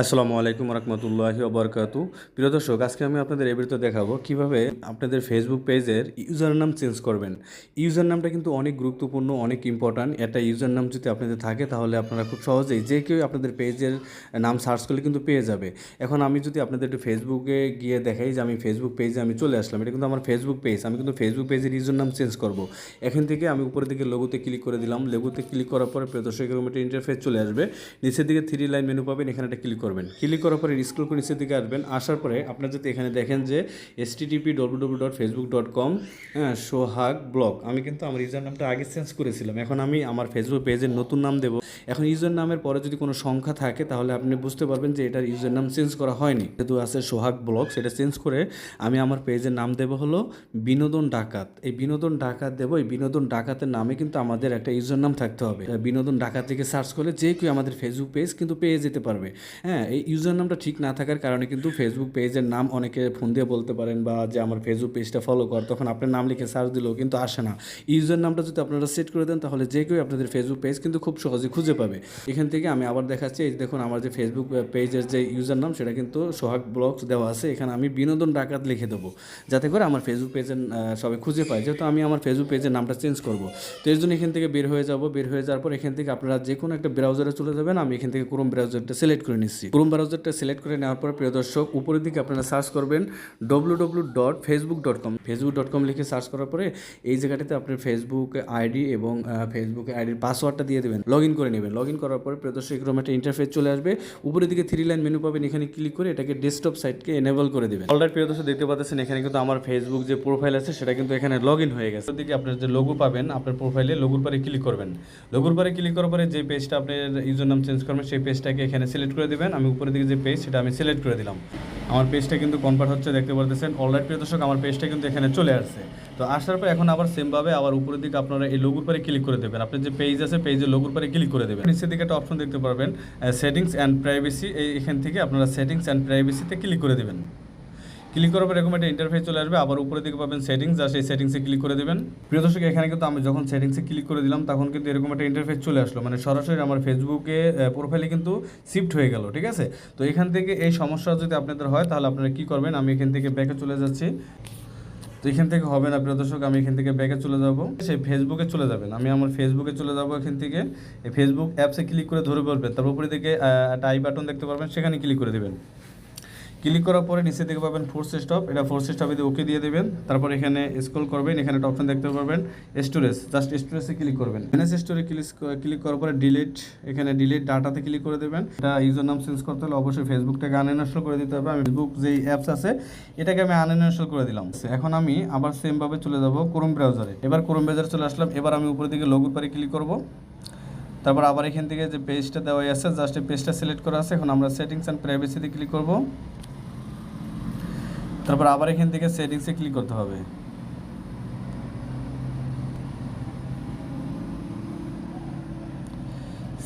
আসসালামু আলাইকুম রহমতুল্লাহি ওবরকাতু প্রিয় দর্শক, আজকে আমি আপনাদের এই ভিডিওতে দেখাবো কীভাবে আপনাদের ফেসবুক পেজের ইউজার নাম চেঞ্জ করবেন। ইউজার নামটা কিন্তু অনেক গুরুত্বপূর্ণ, অনেক ইম্পর্ট্যান্ট একটা ইউজার নাম যদি আপনাদের থাকে, তাহলে আপনারা খুব সহজেই যে কেউ আপনাদের পেজের নাম সার্চ করলে কিন্তু পেয়ে যাবে। এখন আমি যদি আপনাদের একটু ফেসবুকে গিয়ে দেখাই যে আমি ফেসবুক পেজে আমি চলে আসলাম, এটা কিন্তু আমার ফেসবুক পেজ আমি কিন্তু ফেসবুক পেজের ইউজার নাম চেঞ্জ করব। এখান থেকে আমি উপরের দিকে লোগোতে ক্লিক করে দিলাম। লোগোতে ক্লিক করার পরে প্রিয় দর্শক এরকম একটা ইন্টারফেস চলে আসবে। নিচের দিকে থ্রি লাইন মেনু পাবেন, এখানে একটা ক্লিক করবেন। ক্লিক করার পরে স্ক্রল করে নিচের দিকে আসবেন। আসার পরে আপনারা যদি এখানে দেখেন যে S TTP W W dot Facebook dot com Sohag blog. আমি কিন্তু আমার ইউজার নামটা আগে চেঞ্জ করেছিলাম। এখন আমি আমার ফেসবুক পেজের নতুন নাম দেবো। এখন ইউজার নামের পরে যদি কোনো সংখ্যা থাকে, তাহলে আপনি বুঝতে পারবেন যে এটার ইউজার নাম চেঞ্জ করা হয়নি। যেহেতু আছে সোহাগ ব্লগ সেটা চেঞ্জ করে আমি আমার পেজের নাম দেবো হলো বিনোদন ডাকাত। এই বিনোদন ডাকাত দেবো, এই বিনোদন ডাকাতের নামে কিন্তু আমাদের একটা ইউজার নাম থাকতে হবে। বিনোদন ডাকাত থেকে সার্চ করলে যে কেউ আমাদের ফেসবুক পেজ কিন্তু পেয়ে যেতে পারবে। হ্যাঁ এই ইউজার নামটা ঠিক না থাকার কারণে কিন্তু ফেসবুক পেজের নাম অনেকে ফোন দিয়ে বলতে পারেন বা যে আমার ফেসবুক পেজটা ফলো কর, তখন আপনার নাম লিখে সার্চ দিলেও কিন্তু আসে না। ইউজার নামটা যদি আপনারা সেট করে দেন, তাহলে যে কেউ আপনাদের ফেসবুক পেজ কিন্তু খুব সহজে খুঁজে পাবে। এখান থেকে আমি আবার দেখাচ্ছি, এই দেখুন আমার যে ফেসবুক পেজের যে ইউজার নাম সেটা কিন্তু সোহাগ ব্লগস দেওয়া আছে। এখানে আমি বিনোদন ডাকাত লিখে দেবো, যাতে করে আমার ফেসবুক পেজের সবাই খুঁজে পায়। যেহেতু আমি আমার ফেসবুক পেজের নামটা চেঞ্জ করব, তো এর জন্য এখান থেকে বের হয়ে যাব। বের হয়ে যাওয়ার পর এখান থেকে আপনারা যে কোনো একটা ব্রাউজারে চলে যাবেন। আমি এখান থেকে ক্রোম ব্রাউজারটা সিলেক্ট করে নিচ্ছি। ক্রোম ব্রাউজারটা সিলেক্ট করে নেওয়ার পর, প্রিয় দর্শক, উপরের দিকে আপনারা সার্চ করবেন W W dot Facebook dot com Facebook dot com লিখে সার্চ করার পরে এই জায়গাটাতে আপনার ফেসবুক আইডি এবং ফেসবুক আইডির পাসওয়ার্ডটা দিয়ে দেবেন। লগ ইন করে নেবেন। লগ ইন করার পরে প্রিয় দর্শক এরকম একটা ইন্টারফেস চলে আসবে। উপরের দিকে থ্রি লাইন মেনু পাবেন, এখানে ক্লিক করে এটাকে ডেস্কটপ সাইটকে এনেবল করে দেবেন। অলরেডি প্রিয় দর্শক দেখতে পাচ্ছেন, এখানে কিন্তু আমার ফেসবুক যে প্রোফাইল আছে, সেটা কিন্তু এখানে লগ ইন হয়ে গেছে। ওদিকে আপনার যে লোগো পাবেন, আপনার প্রোফাইলে লোগোর পরে ক্লিক করবেন। লোগোর পরে ক্লিক করার পরে যে পেজটা আপনার ইউজার নাম চেঞ্জ করবেন, সেই পেজটাকে এখানে সিলেক্ট করে দেবেন। আমি উপরের দিকে যে পেজ সেটা আমি সিলেক্ট করে দিলাম। আমার পেজটা কিন্তু কনভার্ট হচ্ছে, দেখতে পারতেছেন। অলরাইট প্রিয় দর্শক, আমার পেজটা কিন্তু এখানে চলে আসছে। তো আসার পর এখন আবার সেমভাবে আবার উপরের দিকে আপনারা এই লোগোর পরে ক্লিক করে দেবেন। আপনি যে পেজ আছে পেজের লোগোর পরে ক্লিক করে দেবেন। নিচের দিকে একটা অপশন দেখতে পারবেন সেটিংস অ্যান্ড প্রাইভেসি এই এখান থেকে আপনারা সেটিংস অ্যান্ড প্রাইভেসিতে ক্লিক করে দেবেন। ক্লিক করার পর এরকম একটা ইন্টারফেস চলে আসবে, আবার উপরের দিকে পাবেন সেটিংস আর সেই সেটিংসে ক্লিক করে দেবেন। প্রিয় দর্শক, এখানে কিন্তু আমি যখন সেটিংসে ক্লিক করে দিলাম, তখন কিন্তু এরকম একটা ইন্টারফেস চলে আসলো। মানে সরাসরি আমার ফেসবুকে প্রোফাইলে কিন্তু শিফট হয়ে গেল, ঠিক আছে? তো এখান থেকে এই সমস্যা যদি আপনাদের হয়, তাহলে আপনারা কি করবেন? আমি এখান থেকে ব্যাকে চলে যাচ্ছি। তো এখান থেকে হবে না, প্রিয় দর্শক, আমি এখান থেকে ব্যাকে চলে যাব। সেই ফেসবুকে চলে যাবেন। আমি আমার ফেসবুকে চলে যাব এখান থেকে। ফেসবুক অ্যাপসে ক্লিক করে ধরে বলবেন। তারপর উপরে দিকে একটা আই বাটন দেখতে পারবেন, সেখানে ক্লিক করে দেবেন। ক্লিক করার পরে নিচে থেকে পাবেন ফোর্স স্টপ এটা ফোর্স স্টপে দিয়ে ওকে দিয়ে দেবেন। তারপর এখানে স্ক্রল করবেন, এখানে একটা অপশন দেখতে পারবেন স্টোরেজ জাস্ট স্টোরেজে ক্লিক করবেন। এনএস স্টোরে ক্লিক ক্লিক করার পরে ডিলিট এখানে ডিলিট ডাটাতে ক্লিক করে দেবেন। এটা ইউজার নাম চেঞ্জ করতে হলে অবশ্যই ফেসবুকটাকে আনইনস্টল করে দিতে হবে। আমি ফেসবুক যেই অ্যাপস আছে, এটাকে আমি আনইনস্টল করে দিলাম। এখন আমি আবার সেমভাবে চলে যাব ক্রোম ব্রাউজারে এবার ক্রোম ব্রাউজারে চলে আসলাম। এবার আমি উপরের দিকে লোগোর পারে ক্লিক করব। তারপর আবার এখান থেকে যে পেজটা দেওয়া আছে জাস্ট এই পেজটা সিলেক্ট করা আছে। এখন আমরা সেটিংস অ্যান্ড প্রাইভেসিতে ক্লিক করব। তারপর আবার এখান থেকে সেটিংসে ক্লিক করতে হবে।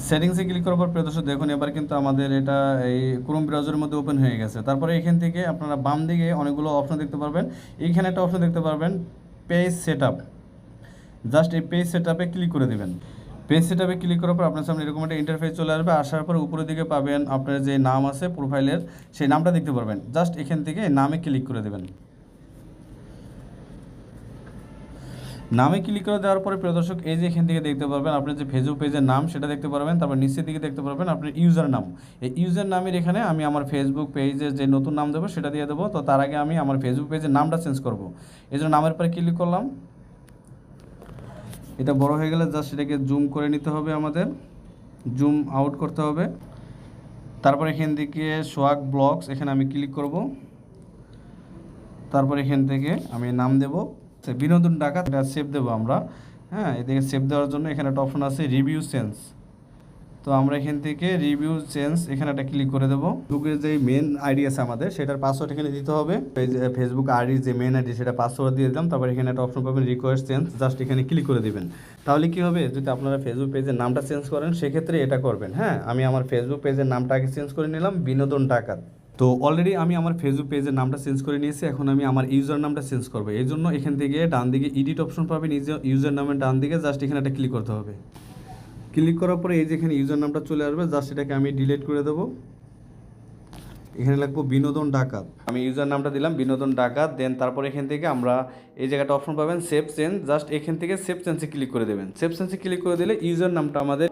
সেটিংসে ক্লিক করার পর প্রদর্শক দেখুন এবার কিন্তু আমাদের এটা এই ক্রোম ব্রাউজারের মধ্যে ওপেন হয়ে গেছে। তারপরে এখান থেকে আপনারা বাম দিকে অনেকগুলো অপশন দেখতে পারবেন। এইখানে একটা অপশন দেখতে পারবেন পেজ সেট আপ জাস্ট এই পেজ সেট আপে ক্লিক করে দেবেন। পেজ সেটআপে ক্লিক করার পর আপনার সামনে এরকম একটা ইন্টারফেস চলে আসবে। আসার পর উপরের দিকে পাবেন আপনার যে নাম আছে প্রোফাইলের সেই নামটা দেখতে পারবেন। জাস্ট এখান থেকে নামে ক্লিক করে দেবেন। নামে ক্লিক করে দেওয়ার পরে প্রদর্শক এই যে এখান থেকে দেখতে পারবেন আপনার যে ফেসবুক পেজের নাম, সেটা দেখতে পারবেন। তারপর নিচের দিকে দেখতে পারবেন আপনার ইউজার নাম। এই ইউজার নামের এখানে আমি আমার ফেসবুক পেজের যে নতুন নাম দেবো, সেটা দিয়ে দেবো। তো তার আগে আমি আমার ফেসবুক পেজের নামটা চেঞ্জ করব। এই জন্য নামের পরে ক্লিক করলাম। এটা বড় হয়ে গেলে জাস্ট এটাকে জুম করে নিতে হবে আমাদের জুম আউট করতে হবে। তারপর এখান থেকে সোয়াগ ব্লকস এখানে আমি ক্লিক করব। তারপর এখান থেকে আমি নাম দেব। বিনোদন ডাকা এটা সেভ দেবো আমরা। হ্যাঁ এদিকে সেভ দেওয়ার জন্য এখানে একটা অপশন আছে রিভিউ সেন্স তো আমরা এখান থেকে রিভিউ চেঞ্জ এখানে একটা ক্লিক করে দেবো। ফেসবুকের যে মেন আইডি আছে আমাদের, সেটার পাসওয়ার্ড এখানে দিতে হবে। ফেসবুক আইডি যে মেন আইডি সেটা পাসওয়ার্ড দিয়ে দিলাম, তারপর এখানে একটা অপশন পাবেন রিকোয়েস্ট চেঞ্জ জাস্ট এখানে ক্লিক করে দেবেন। তাহলে কি হবে, যদি আপনারা ফেসবুক পেজের নামটা চেঞ্জ করেন, সেক্ষেত্রে এটা করবেন হ্যাঁ? আমি আমার ফেসবুক পেজের নামটা আগে চেঞ্জ করে নিলাম, বিনোদন টাকার তো অলরেডি আমি আমার ফেসবুক পেজের নামটা চেঞ্জ করে নিয়েছি, এখন আমি আমার ইউজার নামটা চেঞ্জ করব। এই জন্য এখান থেকে ডান দিকে এডিট অপশন পাবেন ইউজার নামের ডান দিকে জাস্ট এখানে একটা ক্লিক করতে হবে। ক্লিক করার পরে এই যে এখানে ইউজার নামটা চলে আসবে, জাস্ট এটাকে আমি ডিলিট করে দেবো। এখানে লাগবো বিনোদন ডাকাত। আমি ইউজার নামটা দিলাম, বিনোদন ডাকাত, দেন তারপর এখান থেকে আমরা এই জায়গাটা অপশন পাবেন সেভ চেঞ্জ জাস্ট এখান থেকে সেভ চেঞ্জে ক্লিক করে দেবেন। সেভ চেঞ্জে ক্লিক করে দিলে ইউজার নামটা আমাদের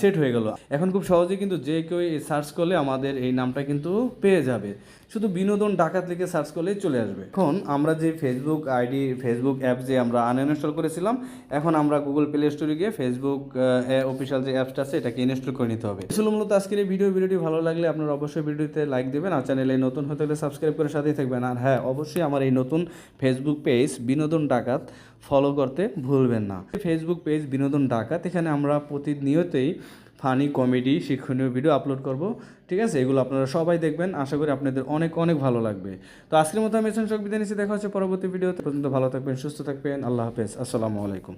সেট হয়ে গেল। এখন খুব সহজেই কিন্তু যে কেউ সার্চ করলে আমাদের এই নামটা কিন্তু পেয়ে যাবে। শুধু বিনোদন ডাকাত লিখে সার্চ করলেই চলে আসবে। এখন আমরা যে ফেসবুক আইডি ফেসবুক অ্যাপ যে আমরা আনইনস্টল করেছিলাম, এখন আমরা গুগল প্লে স্টোরে গিয়ে ফেসবুক অফিসিয়াল যে অ্যাপসটা আছে, এটাকে ইনস্টল করে নিতে হবে। আসলে মূলত আজকের এই ভিডিও ভিডিওটি ভালো লাগলে আপনারা অবশ্যই ভিডিওতে লাইক দেবেন, আর চ্যানেলে নতুন হতে হলে সাবস্ক্রাইব করে সাথেই থাকবেন। আর হ্যাঁ অবশ্যই আমার এই নতুন ফেসবুক পেজ বিনোদন ডাকাত ফলো করতে ভুলবেন না। ফেসবুক পেজ বিনোদন ডাকাত, এখানে আমরা প্রতিনিয়তই ফানি কমেডি শিক্ষণীয় ভিডিও আপলোড করব। ঠিক আছে? এগুলো আপনারা সবাই দেখবেন। আশা করি আপনাদের অনেক অনেক ভালো লাগবে। তো আজকের মতো আমি এসেন সব বিদায় নিচ্ছি। দেখা হচ্ছে পরবর্তী ভিডিওতে পর্যন্ত ভালো থাকবেন, সুস্থ থাকবেন। আল্লাহ হাফেজ। আসসালামু আলাইকুম।